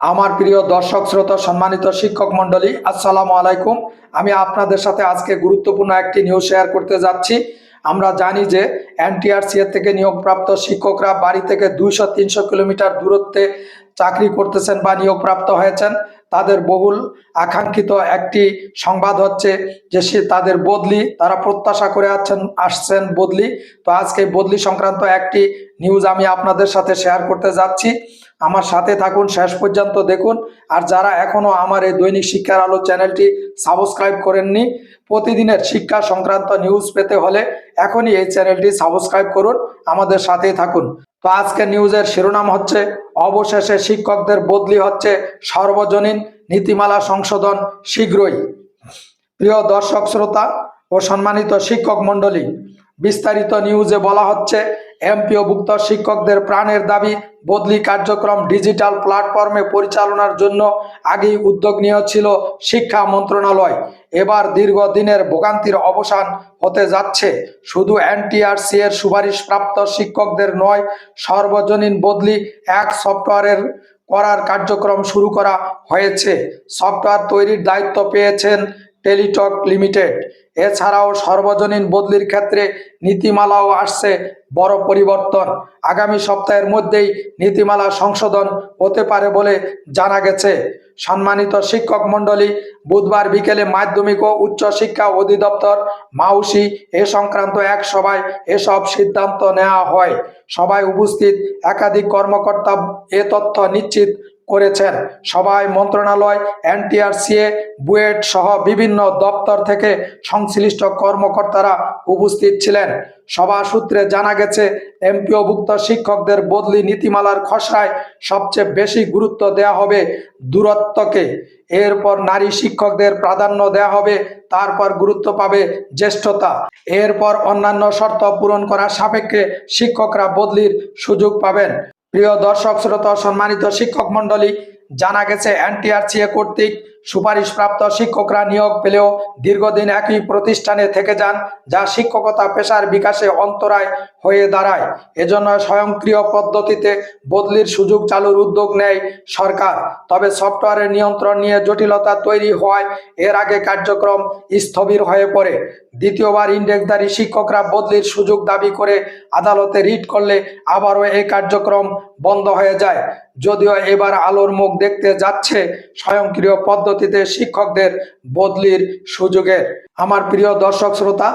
আমার প্রিয় দর্শক, শ্রোতা, সম্মানিত শিক্ষক মন্ডলী আসসালামু আলাইকুম। আমি আপনাদের সাথে আজকে গুরুত্বপূর্ণ একটি নিউজ শেয়ার করতে যাচ্ছি। আমরা জানি যে এনটিআরসি থেকে নিয়োগপ্রাপ্ত শিক্ষকরা বাড়ি থেকে দুইশো, তিনশো কিলোমিটার দূরত্বে চাকরি করতেছেন বা নিয়োগপ্রাপ্ত হয়েছেন। তাদের বহুল আকাঙ্ক্ষিত একটি সংবাদ হচ্ছে যে সে তাদের বদলি, তারা প্রত্যাশা করে আছেন, আসছেন বদলি। তো আজকে বদলি সংক্রান্ত একটি নিউজ আমি আপনাদের সাথে শেয়ার করতে যাচ্ছি। আমার সাথে থাকুন, শেষ পর্যন্ত দেখুন। আর যারা এখনও আমার এই দৈনিক শিক্ষার আলো চ্যানেলটি সাবস্ক্রাইব করেননি, প্রতিদিনের শিক্ষা সংক্রান্ত নিউজ পেতে হলে এখনই এই চ্যানেলটি সাবস্ক্রাইব করুন। আমাদের সাথেই থাকুন। তো আজকে নিউজের শিরোনাম হচ্ছে, অবশেষে শিক্ষকদের বদলি হচ্ছে সর্বজনীন নীতিমালা সংশোধন শীঘ্রই। প্রিয় দর্শক শ্রোতা ও সম্মানিত শিক্ষক মণ্ডলী, বিস্তারিত নিউজে বলা হচ্ছে এমপিওভুক্ত শিক্ষকদের প্রাণের দাবি, বদলি কার্যক্রম ডিজিটাল প্ল্যাটফর্মে পরিচালনার জন্য আগেই উদ্যোগ নিয়েছিল শিক্ষা মন্ত্রণালয়। এবার দীর্ঘদিনের ভোগান্তির অবসান হতে যাচ্ছে। শুধু এনটিআরসি এর সুপারিশপ্রাপ্ত শিক্ষকদের নয়, সর্বজনীন বদলি এক সফটওয়্যারের করার কার্যক্রম শুরু করা হয়েছে। সফটওয়্যার তৈরির দায়িত্ব পেয়েছেন টেলিটক লিমিটেড। এছাড়াও সর্বজনীন বদলির ক্ষেত্রে নীতিমালাও আসছে বড় পরিবর্তন। আগামী সপ্তাহের মধ্যেই নীতিমালা সংশোধন হতে পারে বলে জানা গেছে। সম্মানিত শিক্ষক মণ্ডলী, বুধবার বিকেলে মাধ্যমিক ও উচ্চ শিক্ষা অধিদপ্তর মাউসি এ সংক্রান্ত এক সভায় এসব সিদ্ধান্ত নেওয়া হয়। সভায় উপস্থিত একাধিক কর্মকর্তা এ তথ্য নিশ্চিত করেছেন। সভায় মন্ত্রণালয়, এনটিআরসিএ, বুয়েট সহ বিভিন্ন দপ্তর থেকে সংশ্লিষ্ট কর্মকর্তারা উপস্থিত ছিলেন। সভা সূত্রে জানা গেছে, এমপিওভুক্ত শিক্ষকদের বদলি নীতিমালার খসড়ায় সবচেয়ে বেশি গুরুত্ব দেওয়া হবে দূরত্বকে। এরপর নারী শিক্ষকদের প্রাধান্য দেয়া হবে, তারপর গুরুত্ব পাবে জ্যেষ্ঠতা। এরপর অন্যান্য শর্ত পূরণ করার সাপেক্ষে শিক্ষকরা বদলির সুযোগ পাবেন। প্রিয় দর্শক শ্রোতা সম্মানিত শিক্ষক মন্ডলী জানা গেছে এনটিআরসিএ কর্তৃক সুপারিশপ্রাপ্ত শিক্ষকরা নিয়োগ পেলেও দীর্ঘদিন একই প্রতিষ্ঠানে থেকে যান, যা শিক্ষকতা পেশার বিকাশে অন্তরায় হয়ে দাঁড়ায়। এজন্য স্বয়ংক্রিয় পদ্ধতিতে বদলির সুযোগ চালুর উদ্যোগ নেয় সরকার। তবে সফটওয়্যারের নিয়ন্ত্রণ নিয়ে জটিলতা তৈরি হওয়ায় এর আগে কার্যক্রম স্থবির হয়ে পড়ে। দ্বিতীয়বার ইন্ডেক্সধারী শিক্ষকরা বদলির সুযোগ দাবি করে আদালতে রিট করলে আবারও এই কার্যক্রম বন্ধ হয়ে যায়। যদিও এবার আলোর মুখ দেখতে যাচ্ছে স্বয়ংক্রিয় পদ্ধতিতে শিক্ষকদের বদলির সুযোগের আমার প্রিয় দর্শক শ্রোতা,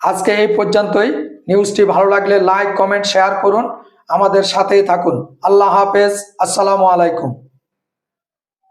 আজকে এই পর্যন্তই। নিউজটি ভালো লাগলে লাইক, কমেন্ট, শেয়ার করুন। আমাদের সাথেই থাকুন। আল্লাহ হাফেজ। আসসালামু আলাইকুম।